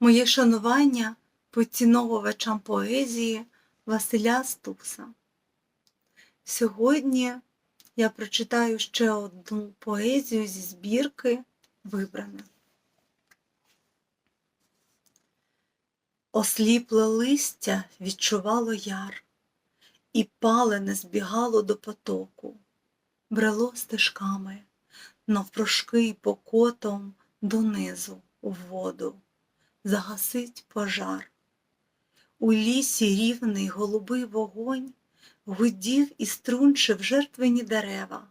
Моє шанування поціновувачам поезії Василя Стуса. Сьогодні я прочитаю ще одну поезію зі збірки Вибране. Осліпле листя відчувало яр, і палене збігало до потоку, брело стежками, навпрошки й покотом донизу у воду, загасить пожар. У лісі рівний голубий вогонь гудів і струнчив жертвені дерева,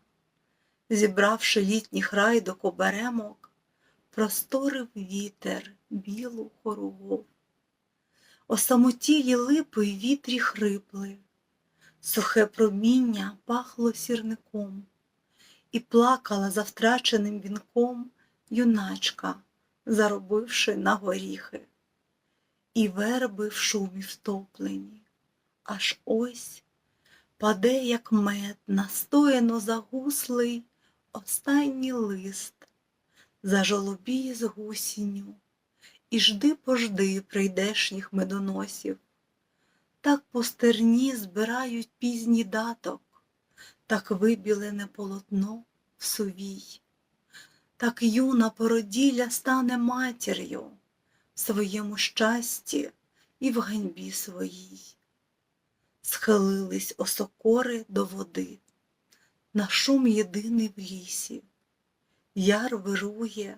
зібравши літніх райдок оберемок, просторив вітер білу хоругов. Осамотілі липи й вітрі хрипли, сухе проміння пахло сірником, і плакала за втраченим вінком юначка, заробивши на горіхи, і верби в шумі втоплені, аж ось паде, як мед, настояно загуслий останній лист, зажолобіє з гусінню, і жди пожди прийдешніх медоносів. Так по стерні збирають пізній даток, так вибілене полотно в сувій, так юна породілля стане матір'ю в своєму щасті і в ганьбі своїй. Схилились осокори до води, на шум єдиний в лісі, яр вирує,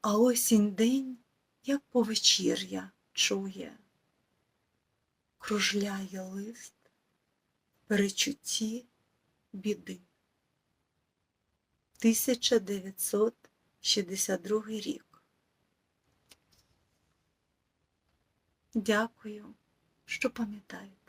а осінь день, як повечір'я, чує. Кружляє лист перечутті біди. 1962 рік. Дякую, що пам'ятаєте.